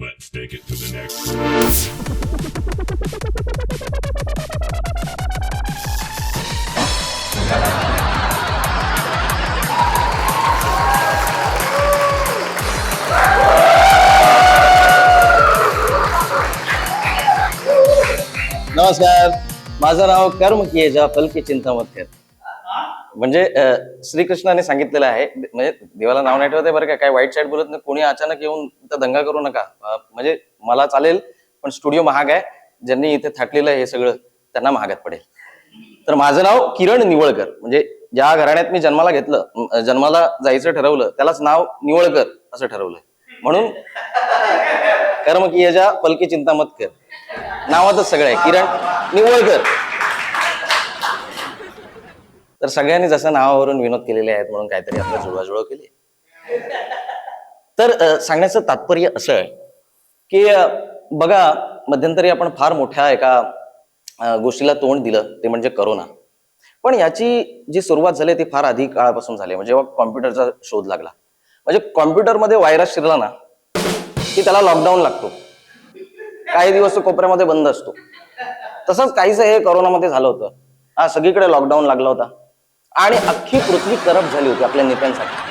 Let's take it to the next नमस्कार। माझं नाव कर्म किए जा फल की चिंता मत कर म्हणजे श्रीकृष्णाने सांगितलेलं आहे म्हणजे देवाला नाव नाही ठेवते बरं का काय वाईट साईड बोलत नाही कोणी अचानक येऊन इथं दंगा करू नका. म्हणजे मला चालेल पण स्टुडिओ महाग आहे ज्यांनी इथे थाटलेलं आहे हे सगळं त्यांना महागात पडेल. तर माझं नाव किरण निवळकर म्हणजे ज्या घराण्यात मी जन्माला घेतलं जन्माला जायचं ठरवलं त्यालाच नाव निवळकर असं ठरवलंय. म्हणून कर्म की जा पलकी चिंता मत कर. नावातच सगळं आहे किरण निवळकर. तर सगळ्यांनी जसं नावावरून विनोद केलेले आहेत म्हणून काहीतरी आपलं जुळवाजुळव केली. तर सांगण्याचं तात्पर्य असं आहे की बघा मध्यंतरी आपण फार मोठ्या एका गोष्टीला तोंड दिलं ते म्हणजे करोना. पण याची जी सुरुवात झाली ती फार आधी काळापासून झाली. म्हणजे जेव्हा कॉम्प्युटरचा शोध लागला. म्हणजे कॉम्प्युटरमध्ये व्हायरस शिरला ना की त्याला लॉकडाऊन लागतो. काही दिवस तो कोपऱ्यामध्ये बंद असतो. तसंच काहीच हे करोनामध्ये झालं होतं. हा सगळीकडे लॉकडाऊन लागला होता. आणि अख्खी पृथ्वी करप्ट झाली होती आपल्या नेत्यांसाठी.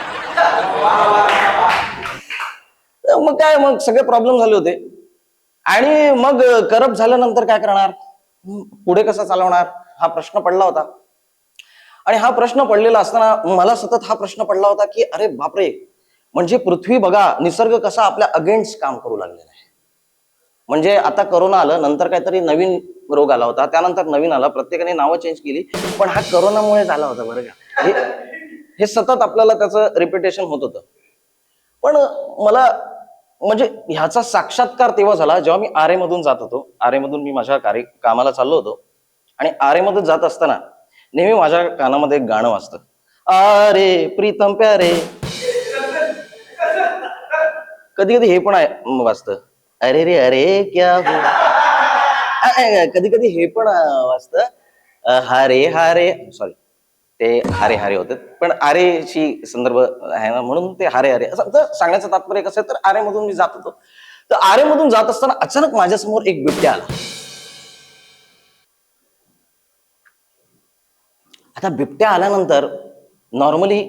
मग काय मग सगळे प्रॉब्लेम झाले होते. आणि मग करप्ट झाल्यानंतर काय करणार? पुढे कसं चालवणार? हा प्रश्न पडला होता. आणि हा प्रश्न पडलेला असताना मला सतत हा प्रश्न पडला होता की अरे बापरे म्हणजे पृथ्वी बघा निसर्ग कसा आपल्या अगेन्स्ट काम करू लागलेला आहे. म्हणजे आता करोना आलं नंतर काहीतरी नवीन रोग आला होता. त्यानंतर नवीन आला. प्रत्येकाने नावं चेंज केली. पण हा करोनामुळे झाला होता बरं का. हे हे सतत आपल्याला त्याचं रिपिटेशन होत होतं. पण मला म्हणजे ह्याचा साक्षात्कार तेव्हा झाला जेव्हा मी आरे मधून जात होतो. आरे मधून मी माझ्या कार्य कामाला चाललो होतो. आणि आरे मधून जात असताना नेहमी माझ्या कानामध्ये एक गाणं वाजतं. अरे प्रीतम प्यारे. कधी कधी हे पण वाचतं वाजतं. अरे रे अरे क्या हो कधी कधी हे पण अं, वाजतं अं, हारे हारे सॉरी ते हारे हारे होते. पण आरेशी संदर्भ आहे ना म्हणून ते हारे हारे. असं सांगण्याचं तात्पर्य कसं आहे तर आरेमधून मी जात होतो. तर आरे मधून जात असताना अचानक माझ्यासमोर एक बिबट्या आला. आता बिबट्या आल्यानंतर नॉर्मली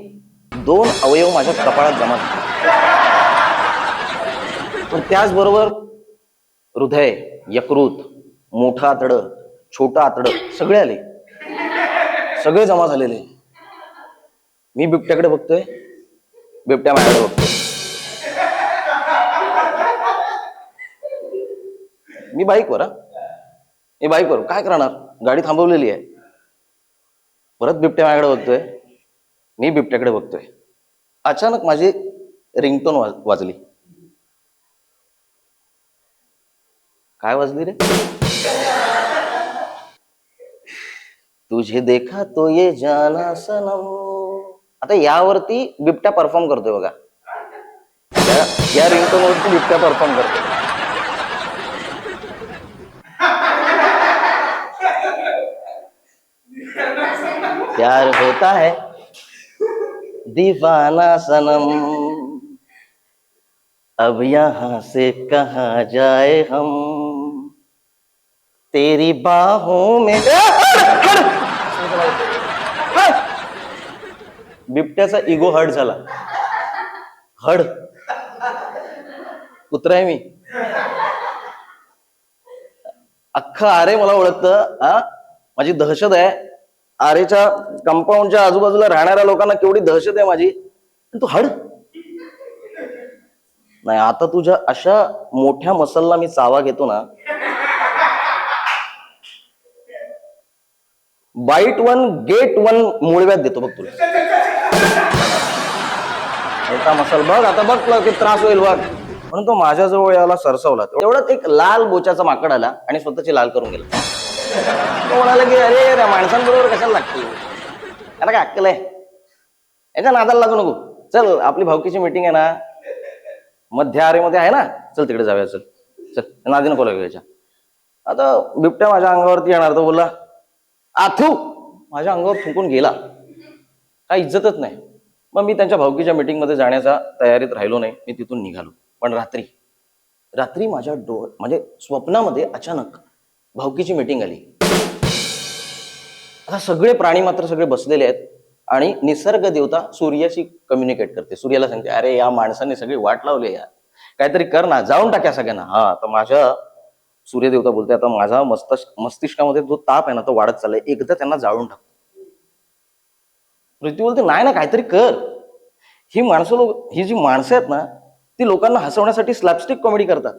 दोन अवयव माझ्या कपाळात जमा पण त्याचबरोबर हृदय यकृत मोठं आतडं छोटं आतडं सगळे आले. सगळे जमा झालेले. मी बिबट्याकडे बघतोय बिबट्या माझ्याकडे बघतोय. मी बाईकवर मी बाईकवर काय करणार? गाडी थांबवलेली आहे. परत बिबट्या माझ्याकडे बघतोय. मी बिबट्याकडे बघतोय. अचानक माझी रिंगटोन वाजली. काय वाजली रे? तुझे देखा तो ये जाना सनम. आता यावरती बिबट्या परफॉर्म करतोय बघा. या- रिंगटोन वरती बिबट्या परफॉर्म करतोय. प्यार होता है दीवाना सनम. अब यहाँ से कहा जाए हम? तेरी बाहों में बिबट्याचा इगो हर्ट झाला. हड कुत्राय आहे मी. अख्खं आरे मला ओळखतं हा माझी दहशत आहे. आरेच्या कंपाऊंडच्या आजूबाजूला राहणाऱ्या लोकांना केवढी दहशत आहे माझी. तू हड नाही आता तुझ्या अशा मोठ्या मसलला मी चावा घेतो ना बाईट वन गेट वन मुळव्यात देतो बघ तुला. मोठा मसल बघ आता बघ तुला किती त्रास होईल बघ. म्हणून तो माझ्याजवळ याला सरसवला. तेवढ्यात एक लाल बोचाचा माकड आला आणि स्वतःची लाल करून गेला. तो म्हणाला की अरे अरे माणसांबरोबर कशाला लागते? याला काय अक्कल आहे? याच्या नादाला लागू नको. चल आपली भावकीची मीटिंग आहे ना. मध्य आरेमध्ये आहे ना. चल तिकडे जाऊया चल. चल नादी नको लागू याच्या आता बिबट्या माझ्या अंगावरती येणार तो बोला. आथू माझ्या अंगावर थुंकून गेला. काय इज्जतच नाही. मग मी त्यांच्या भावकीच्या मीटिंगमध्ये जाण्याचा तयारीत राहिलो नाही. मी तिथून निघालो. पण रात्री रात्री माझ्या डो म्हणजे स्वप्नामध्ये अचानक भावकीची मीटिंग आली. आता सगळे प्राणी मात्र सगळे बसलेले आहेत आणि निसर्ग देवता सूर्याशी कम्युनिकेट करते. सूर्याला सांगते अरे या माणसाने सगळी वाट लावली यार. काहीतरी कर ना जाऊन टाक्या सगळ्यांना. हा तर माझ्या सूर्यदेवता बोलते आता माझा मस्तिष्क मस्तिष्कामध्ये जो ताप आहे ना तो वाढत चाललाय. एकदा त्यांना जाळून टाक. पृथ्वी बोलते नाही ना काहीतरी कर. ही माणसं लोक ही जी माणसं आहेत ना ती लोकांना हसवण्यासाठी स्लॅपस्टिक कॉमेडी करतात.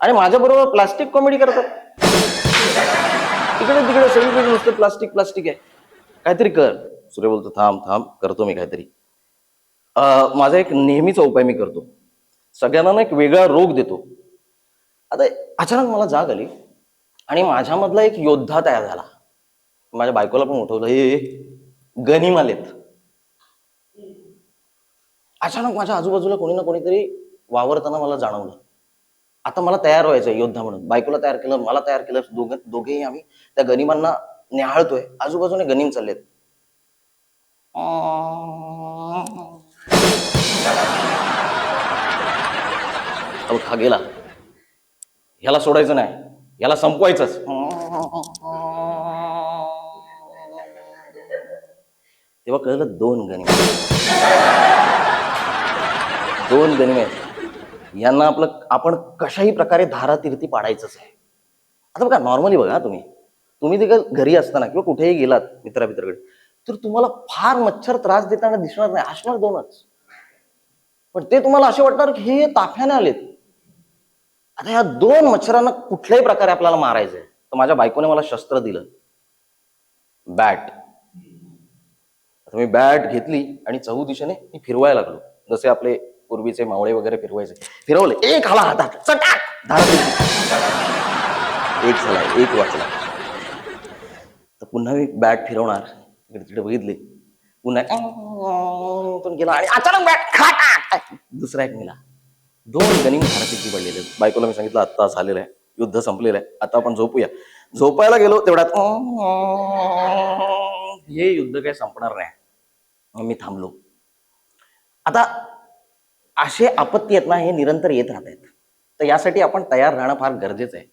आणि माझ्या बरोबर प्लास्टिक कॉमेडी करतात तिकडे तिकडे सगळीकडे नुसतं प्लास्टिक प्लास्टिक आहे. काहीतरी कर. सूर्य बोलतो थांब थांब करतो मी काहीतरी. माझा एक नेहमीचा उपाय मी करतो. सगळ्यांना ना एक वेगळा रोग देतो. आता अचानक मला जाग आली आणि माझ्यामधला एक योद्धा तयार झाला. माझ्या बायकोला पण उठवलं हे गनिम आलेत अचानक माझ्या आजूबाजूला कोणी ना कोणीतरी वावरताना मला जाणवलं. आता मला तयार व्हायचं योद्धा म्हणून. बायकोला तयार केलं मला तयार केलं दोघं दोघेही आम्ही त्या गनिमांना न्याहाळतोय आजूबाजूने गनिम चाललेत. अहो, गेला. ह्याला सोडायचं नाही. याला संपवायचंच. तेव्हा कळलं दोन गनिम दोन गनिम आहेत यांना आपलं आपण कशाही प्रकारे धारातीर्थी पाडायचंच आहे. आता बघा नॉर्मली बघा तुम्ही. तुम्ही ते घरी असताना किंवा कुठेही गेलात मित्रामित्राकडे तर तुम्हाला फार मच्छर त्रास देताना दिसणार नाही. असणार दोनच. पण ते तुम्हाला असे वाटणार की हे ताफ्याने आलेत. आता ह्या दोन मच्छरांना कुठल्याही प्रकारे आपल्याला मारायचंय. तर माझ्या बायकोने मला शस्त्र दिलं. बॅट आता मी बॅट घेतली आणि चहू दिशेने मी फिरवायला लागलो. जसे आपले पूर्वीचे मावळे वगैरे फिरवायचे. फिरवले. एक आला हातात चटाक! एक झाला एक वाचला. तर पुन्हा मी बॅट फिरवणार. इकडे तिकडे बघितले. पुन्हा गेला आणि अचानक बॅट दुसरा एक मिला दोन गनिम भारतीची पडलेले आहेत. बायकोला मी सांगितलं आत्ता झालेलं आहे. युद्ध संपलेलं आहे. आता आपण झोपूया. झोपायला गेलो तेवढ्यात हे युद्ध काही संपणार नाही. मग मी थांबलो. आता असे आपत्ती आहेत ना हे निरंतर येत राहत आहेत. तर यासाठी आपण तयार राहणं फार गरजेचं आहे.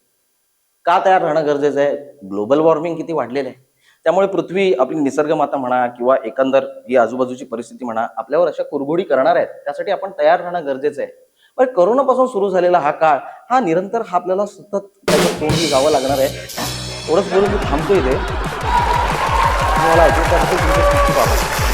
का तयार राहणं गरजेचं आहे? ग्लोबल वॉर्मिंग किती वाढलेलं आहे? त्यामुळे पृथ्वी आपली निसर्गमाता म्हणा किंवा एकंदर ही आजूबाजूची परिस्थिती म्हणा आपल्यावर अशा कुरघोडी करणार आहेत. त्यासाठी आपण तयार राहणं गरजेचं आहे. पण करोनापासून सुरू झालेला हा काळ हा निरंतर हा आपल्याला सतत त्याचं तोंडी जावं लागणार आहे. थोडंच बोलून मी थांबतो इथे. मला ऐकून